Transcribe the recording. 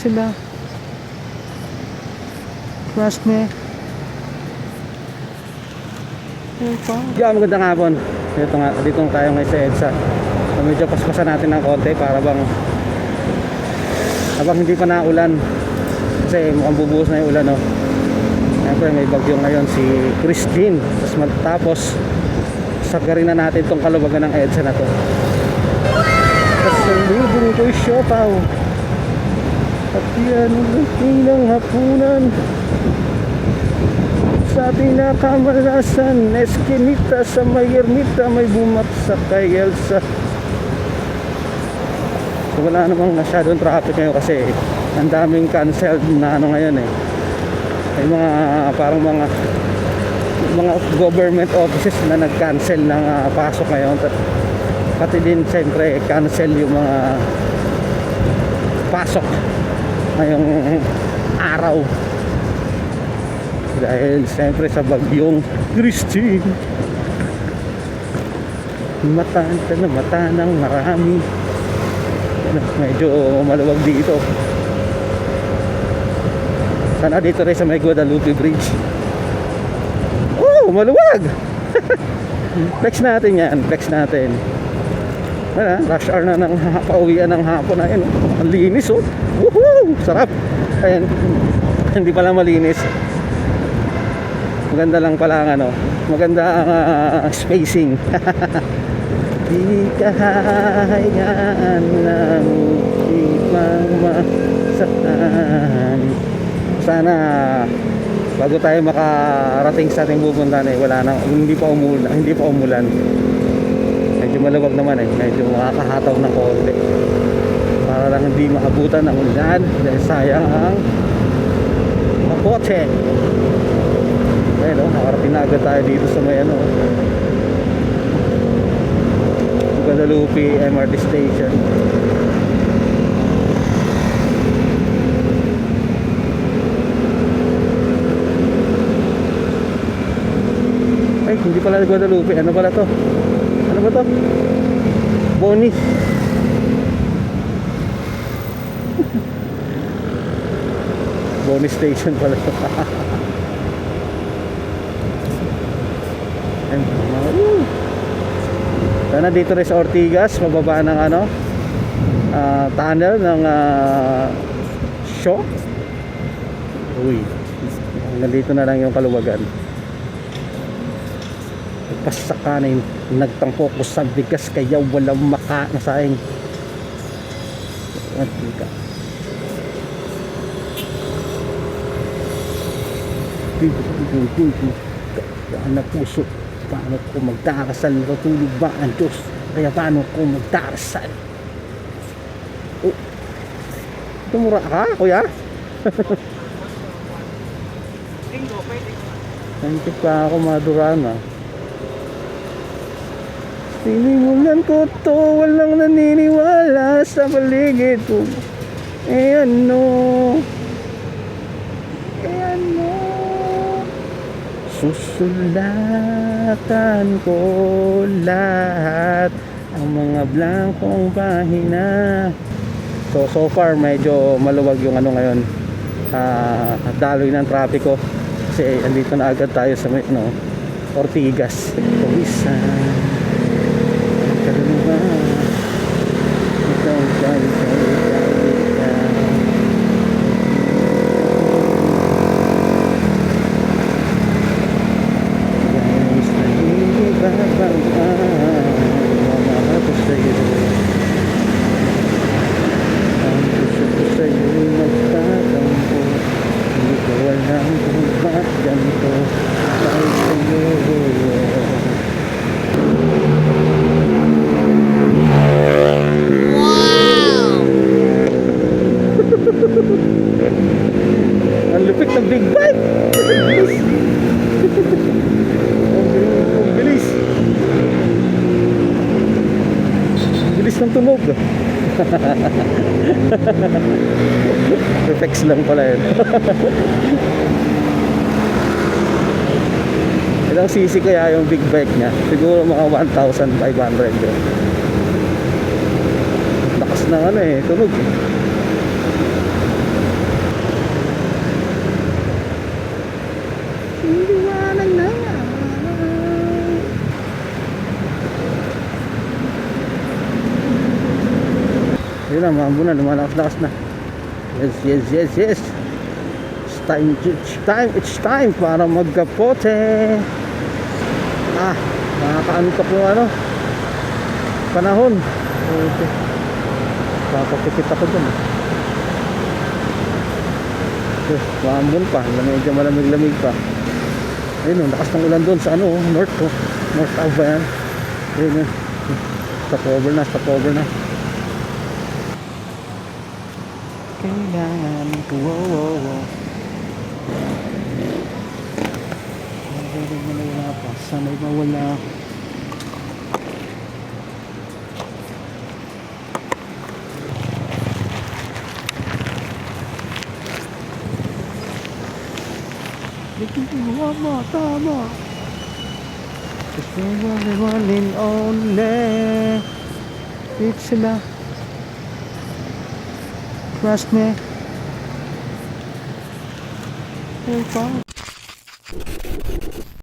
sila. Trust me. Ito. Yeah, magandang hapon. Dito nga, dito tayo ngayon sa EDSA. So, medyo paspasan natin ng konti para bang habang hindi pa naulan. Kasi mukhang bubuhos na yung ulan, no? Siyempre, may bagyo ngayon si Christine. Tapos matapos, sagarin na natin tong kalubagan ng EDSA na to. Kasalubong ko'y siopaw. At yan ang ng hapunan. Sa pinakamalasan, eskinita sa may ermita, may bumaksak kay Elsa. So wala namang masyadong traffic ngayon kasi ang daming canceled na ano ngayon eh. May mga parang mga mga government offices na nag-cancel ng ah, pasok ngayon. At pati din siyempre cancel yung mga pasok ngayong araw. Dahil siyempre sa bagyong Christine mata na mata ng marami. Medyo maluwag dito. Sana dito rin sa may Guadalupe Bridge. Oh maluwag! Flex natin yan flex natin Wala, rush hour na ng pauwian ng hapon na yun. Ang linis oh. Woohoo! Sarap. Ayan. Hindi pala malinis. Maganda lang pala ang ano. Maganda ang ah, spacing. Di kahayaan ng ibang masaktan. Sana bago tayo makarating sa ating pupuntahan eh wala na hindi pa umulan hindi pa umulan medyo maluwag naman eh. Medyo makakahataw ng konti. Para lang hindi maabutan ng ulan. Dahil sayang. Ang makote ayun o nakarating na agad tayo dito sa may ano Guadalupe MRT station. Ay hindi pala Guadalupe. Ano pala to ano ba to? Bonnie Bonnie Station pala! Sana dito rin sa Ortigas mababa ng ano ah, tunnel ng uh, show. Uy hanggang dito na lang yung kaluwagan pas sa kanin nagtangko ko sa bigas kaya walang maka nasayang at ka na puso? Paano ko magdarasal? Natulog ba ang Diyos? Kaya paano ko magdarasal? Oh. Tumura ka kuya? Nanti pa ako madurana Sinimulan ko to, walang naniniwala sa paligid ko. Eh ano? Eh ano? Susulatan ko lahat ang mga blankong pahina. So, so far medyo maluwag yung ano ngayon. Ah, daloy ng trapiko. Kasi andito na agad tayo sa ano, Ortigas. Pawisan. Bike! Ang bilis! Ang bilis! Ng tunog! Reflex lang pala yun. Ilang cc kaya yung big bike niya? Siguro mga 1,500 yun. Lakas ng ano eh, tunog eh. Yun na, mambo na, lumalakas-lakas na. Yes, yes, yes, yes. It's time, it's time, it's time para magkapote. Ah, nakakaano ka po ano? Panahon. Okay. Papapikit ako dun. Eh, maambon pa. Medyo malamig-lamig pa. Ayun, oh, lakas ng ulan doon sa ano, oh, north oh. North Ave ba yan? Ayun, oh. Stop over na, stop over na. Kailangan, wow, wow, wow. Nagdadag na wala pa. Sana'y mawala. Tama, tama. One, one and only. It's sila. Trust me. Oh, pa.